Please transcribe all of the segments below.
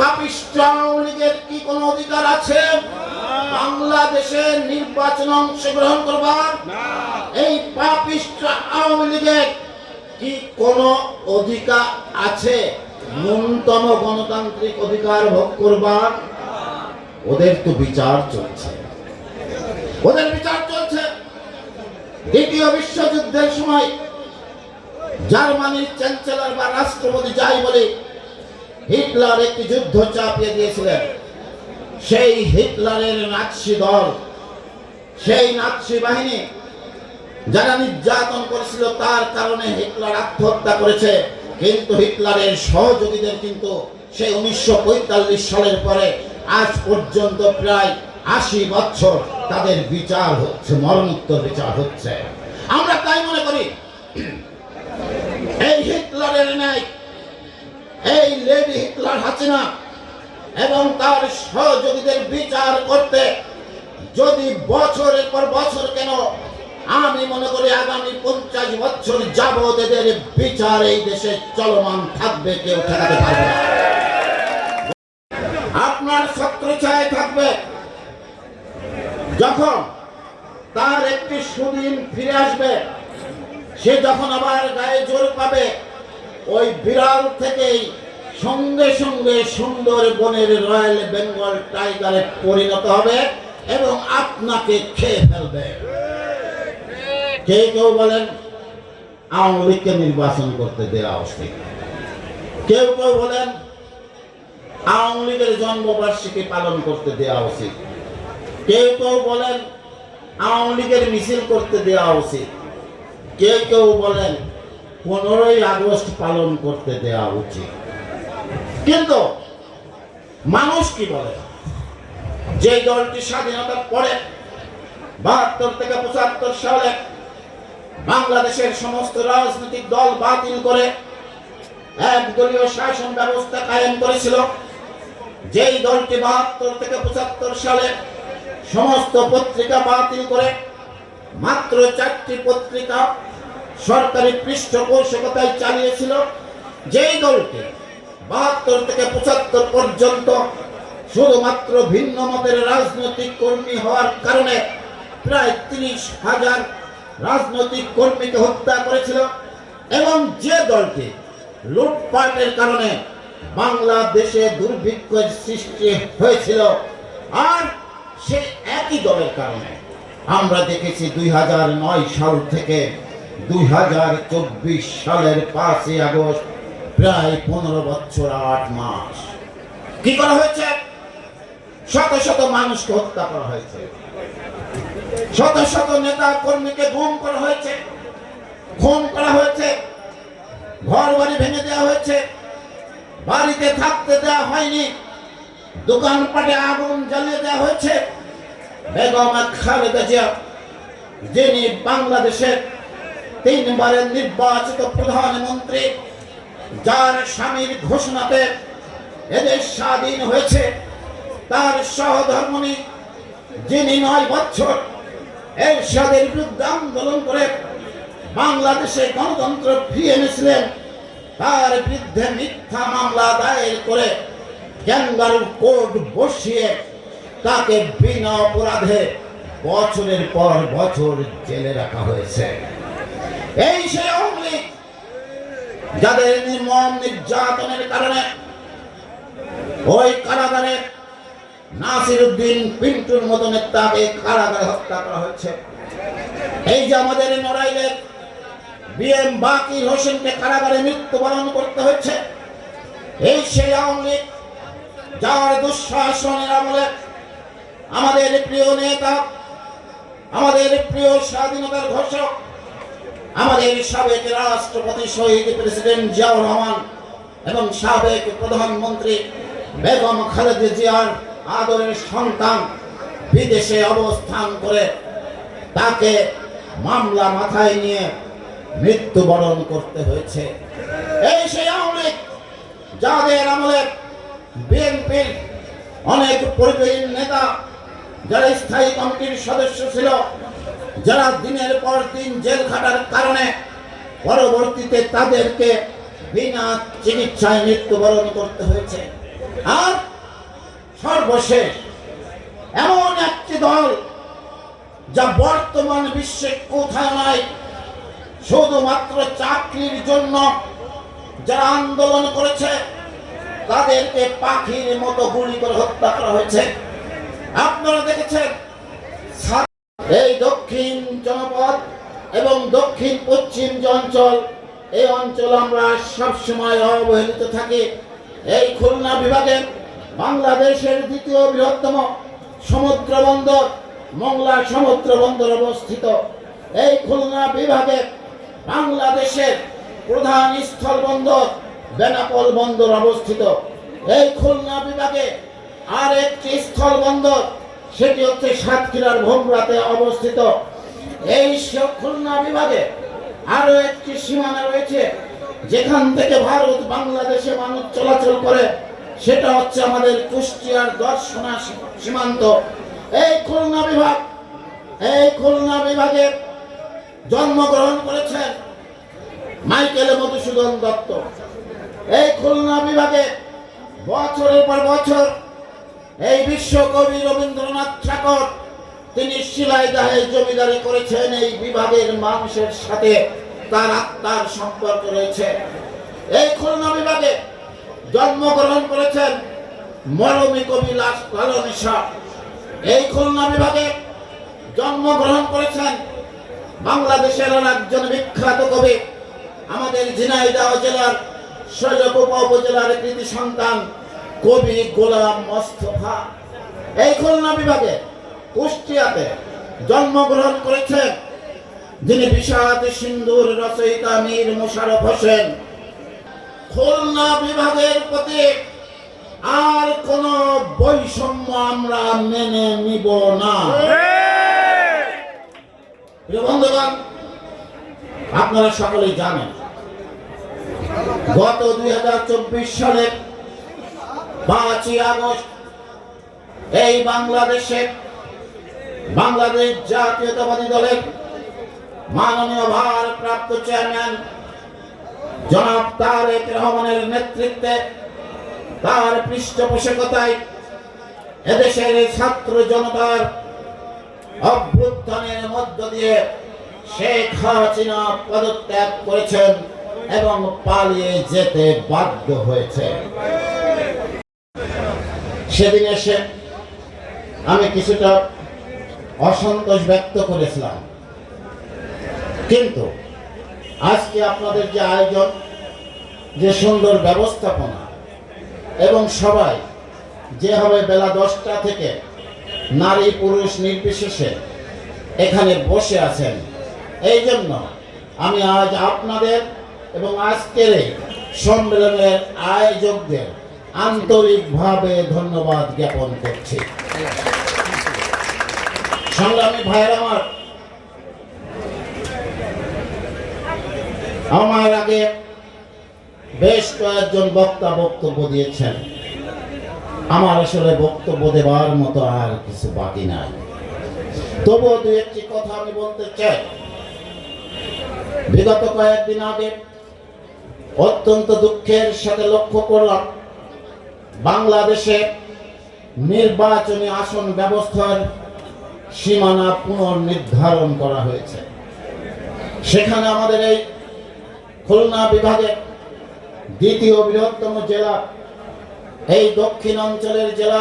পাপিষ্ট আওয়ামী লীগের কি কোনো অধিকার আছে? বাংলাদেশে নির্বাচনে অংশগ্রহণ করবার? এই পাপিষ্ট আওয়ামী লীগের কি কোনো অধিকার আছে? ন্যূনতম গণতান্ত্রিক অধিকার ভোগ করবার? ওদের তো বিচার চলছে। ওদের বিচার চলছে। দ্বিতীয় বিশ্বযুদ্ধের সময় জার্মানির চ্যান্সেলর বা রাষ্ট্রপতি যাই বলে হিটলার একটি যুদ্ধ চাপিয়ে দিয়েছিলেন। সেই হিটলারের নাৎসি দল, সেই নাৎসি বাহিনী যারা নির্যাতন করেছিল, তার কারণে হিটলার আত্মহত্যা করেছে। কিন্তু হিটলারের সহযোগীদের কিন্তু সেই উনিশশো পঁয়তাল্লিশ সালের পরে আজ পর্যন্ত প্রায় আশি বছর তাদের বিচার হচ্ছে, মরণোত্তর বিচার হচ্ছে। আমরা তাই মনে করি, এই হিটলারের ন্যায় এই লেডি হিটলার হাসিনা এবং তার সহযোগীদের বিচার করতে যদি বছরের পর বছর কেন আমি মনে করি আগামী পঞ্চাশ বছর যাবৎ এদের বিচার এই দেশে চলমান থাকবে, কেউ ঠেকাতে পারবে আপনার ছত্রছায় থাকবে। যখন তার একটি সুদিন ফিরে আসবে, সে যখন আবার গায়ে জোর পাবে ওই বিড়াল থেকেই সঙ্গে সঙ্গে সুন্দর বনের রয়্যাল বেঙ্গল টাইগারে পরিণত হবে এবং আপনাকে খেয়ে ফেলবে। কে কেউ বলেন, আওয়ামী লীগকে নির্বাচন করতে দেওয়া উচিত। কেউ কেউ বলেন, আওয়ামী লীগের জন্মবার্ষিকী পালন করতে দেওয়া উচিত। কেউ কেউ বলেন, আওয়ামী লীগের মিছিল করতে দেওয়া উচিত। কেউ কেউ বলেন পনেরোই আগস্ট পালন করতে দেওয়া উচিত। কিন্তু মানুষ কি বলে? যে দলটি স্বাধীনতার পরে বাহাত্তর থেকে পঁচাত্তর সালে বাংলাদেশের সমস্ত রাজনৈতিক দল বাতিল করে একদলীয় শাসন ব্যবস্থা কায়েম করেছিল, যেই দলটি বাহাত্তর থেকে পঁচাত্তর সালে সমস্ত পত্রিকা বাতিল করে মাত্র চারটি পত্রিকা সরকারি পৃষ্ঠপোষকতায় চালিয়েছিল। যেই দলটি বাহাত্তর থেকে পঁচাত্তর পর্যন্ত শুধুমাত্র ভিন্ন মতের রাজনৈতিক কর্মী হওয়ার কারণে প্রায় তিরিশ হাজার রাজনৈতিক কর্মীকে হত্যা করেছিল এবং যে দলটি লুটপাটের কারণে বাংলাদেশে দুর্ভিক্ষের সৃষ্টি হয়েছিল, আর সে একই দলের কারণে আমরা দেখেছি দুই হাজার নয় সাল থেকে দুই হাজার চব্বিশ সালের পাঁচই আগস্ট, প্রায় পনেরো বছর, আট মাস। কি করা হয়েছে? শত শত মানুষকে হত্যা করা হয়েছে। শত শত নেতা কর্মীকে গুম করা হয়েছে, খুন করা হয়েছে ঘর বাড়ি ভেঙে দেওয়া হয়েছে, বাড়িতে থাকতে দেওয়া হয়নি, দোকানপাটে আগুন জ্বালিয়ে দেওয়া হয়েছে। বেগম খালেদা জিয়া, যিনি বাংলাদেশের তিনবারের নির্বাচিত প্রধানমন্ত্রী, যার স্বামীর ঘোষণাতে এদের স্বাধীন হয়েছে, তার সহধর্মনী যিনি নয় বছর এরশাদের বিরুদ্ধে আন্দোলন করে বাংলাদেশে গণতন্ত্র ফিরিয়ে এনেছিলেন, তার বিরুদ্ধে মিথ্যা মামলা দায়ের করে ক্যাঙ্গারু কোর্ট বসিয়ে তাকে বিনা অপরাধে বছরের পর বছর জেলে রাখা হয়েছে। এই সেই আওয়ামী যাদের নির্মম নির্যাতনের কারণে ওই কারাগারে নাসির উদ্দিন পিন্টুর মতো নেতাকে কারাগারে হত্যা করা হয়েছে। এই যে আমাদের নড়াইলের বিএম বাকির হোসেনকে কারাগারে মৃত্যুবরণ করতে হয়েছে, এই সেই আওয়ামী যার দুঃশাসনের আমলে আমাদের প্রিয় নেতা, আমাদের প্রিয় স্বাধীনতার ঘোষক আমাদের সাবেক রাষ্ট্রপতি শহীদ প্রেসিডেন্ট জিয়াউর রহমান এবং সাবেক প্রধানমন্ত্রী বেগম খালেদা জিয়ার আদরের সন্তান বিদেশে অবস্থান করে তাকে মামলা মাথায় নিয়ে মৃত্যুবরণ করতে হয়েছে। এই সেই আওয়ামী লীগ যাদের আমলে বিএনপির অনেক পরিবাহী নেতা, যারা স্থায়ী কমিটির সদস্য ছিল যারা দিনের পর দিন জেল খাটার কারণে পরবর্তীতে তাদেরকে বিনা চিকিৎসায় মৃত্যুবরণ করতে হয়েছে। আর সর্বশেষ এমন একটি দল যা বর্তমান বিশ্বে কোথায় নাই, শুধুমাত্র চাকরির জন্য যারা আন্দোলন করেছে, তাদেরকে পাখির মতো গুলি করে হত্যা করা হয়েছে। আপনারা দেখেছেন এই দক্ষিণ জনপদ এবং দক্ষিণ পশ্চিম অঞ্চল, এই অঞ্চল আমরা সবসময় অবহেলিত থাকি। এই খুলনা বিভাগে বাংলাদেশের দ্বিতীয় বৃহত্তম সমুদ্র বন্দর, মংলা সমুদ্র বন্দর অবস্থিত। এই খুলনা বিভাগে বাংলাদেশের প্রধান স্থল বন্দর বেনাপল বন্দর অবস্থিত। এই খুলনা বিভাগে আর একটি স্থল বন্দর সেটি হচ্ছে সাতক্ষীরার ভোমরাতে অবস্থিত। এই খুলনা বিভাগে আরও একটি সীমানা রয়েছে, যেখান থেকে ভারত বাংলাদেশে মানুষ চলাচল করে। সেটা হচ্ছে আমাদের কুষ্টিয়ার দর্শনা সীমান্ত। এই খুলনা বিভাগ, এই খুলনা বিভাগে জন্মগ্রহণ করেছেন মাইকেল মধুসূদন দত্ত। এই খুলনা বিভাগে বছরের পর বছর এই বিশ্বকবি রবীন্দ্রনাথ ঠাকুর, তিনি শিলাইদাহে জমিদারি করেছেন, এই বিভাগের মানুষের সাথে তার আত্মার সম্পর্ক রয়েছে। এই খুলনা বিভাগে জন্মগ্রহণ করেছেন মরমী কবি এই খুলনা বিভাগে জন্মগ্রহণ করেছেন বাংলাদেশের একজন বিখ্যাত কবি, আমাদের ঝিনাইদহ জেলার শৈলকুপা উপজেলার কৃতি সন্তান কবি গোলাম মোস্তফা। এই খুলনা বিভাগে, কুষ্টিয়াতে জন্মগ্রহণ করেছেন যিনি বিষাদ সিন্ধুর রচয়িতা মীর মুশারফ হোসেন। খুলনা বিভাগের প্রতি আর কোন বৈষম্য আমরা মেনে নিব না। বন্ধুগণ, আপনারা সকলেই জানেন, গত দুই হাজার চব্বিশ সালে পাঁচই আগস্ট, এই বাংলাদেশে বাংলাদেশ জাতীয়তাবাদী দলের মাননীয় ভারপ্রাপ্ত চেয়ারম্যান জনাব তারেক রহমানের নেতৃত্বে তার পৃষ্ঠপোষকতায় এদেশের ছাত্র জনতার অভ্যুত্থানের মধ্য দিয়ে শেখ হাসিনা পদত্যাগ করেছেন এবং পালিয়ে যেতে বাধ্য হয়েছে। সেদিন এসে আমি কিছুটা অসন্তোষ ব্যক্ত করেছিলাম। কিন্তু আজকে আপনাদের যে আয়োজন, যে সুন্দর ব্যবস্থাপনা এবং সবাই যেভাবে বেলা দশটা থেকে নারী পুরুষ নির্বিশেষে এখানে বসে আছেন, এই জন্য আমি আজ আপনাদের এবং আজকের এই সম্মেলনের আয়োজকদের আন্তরিকভাবে ধন্যবাদ জ্ঞাপন করছি। সংগ্রামী ভাইয়ের আমার আমার আগে বেশ কয়েকজন বক্তা বক্তব্য দিয়েছেন। আমার আসলে বক্তব্য দেওয়ার মতো আর কিছু বাকি নাই। তবুও দু একটি কথা আমি বলতে চাই। বিগত কয়েকদিন আগে অত্যন্ত দুঃখের সাথে লক্ষ্য করলাম বাংলাদেশে নির্বাচনী আসন ব্যবস্থার সীমানা পুনর্নির্ধারণ করা হয়েছে। সেখানে আমাদের এই খুলনা বিভাগের দ্বিতীয় বৃহত্তম জেলা, এই দক্ষিণ অঞ্চলের জেলা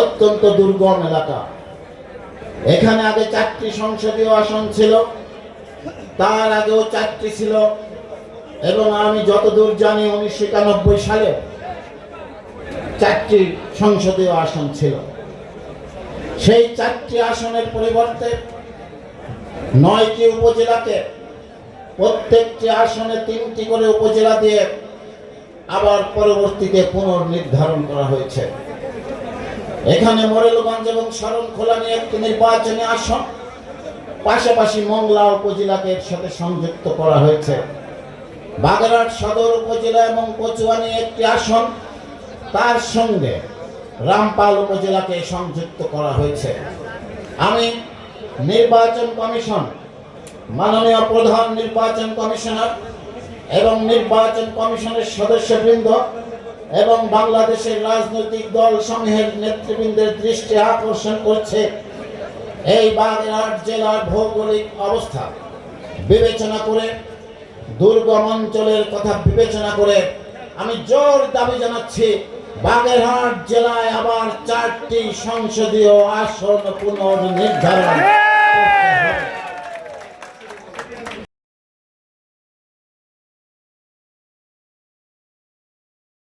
অত্যন্ত দুর্গম এলাকা। এখানে আগে চারটি সংসদীয় আসন ছিল, তার আগেও চারটি ছিল এবং আমি যতদূর জানি উনিশশো একানব্বই সালে চারটি সংসদীয় আসন ছিল। সেই চারটি আসনের পরিবর্তে নয়টি উপজেলাকে, প্রত্যেকটি আসনে তিনটি করে উপজেলা দিয়ে আবার পরবর্তীতে পুনর্নির্ধারণ করা হয়েছে। এখানে মোরেলগঞ্জ এবং শরণখোলা নিয়ে একটি নির্বাচনী আসন, পাশাপাশি মংলা উপজেলাকে এর সাথে সংযুক্ত করা হয়েছে। বাগেরহাট সদর উপজেলা এবং কচুয়ানি একটি আসন তার সঙ্গে রামপাল উপজেলাকে সংযুক্ত করা হয়েছে। আমি নির্বাচন কমিশন, মাননীয় প্রধান নির্বাচন কমিশনার এবং নির্বাচন কমিশনের সদস্যবৃন্দ এবং বাংলাদেশের রাজনৈতিক দল সমূহের নেতৃবৃন্দের দৃষ্টি আকর্ষণ করছে। এই বাগেরহাট জেলার ভৌগোলিক অবস্থা বিবেচনা করে, দুর্গম অঞ্চলের কথা বিবেচনা করে আমি জোর দাবি জানাচ্ছি বাগেরহাট জেলায় আবার চারটি সংসদীয় আসন পুনর্নির্ধারণ।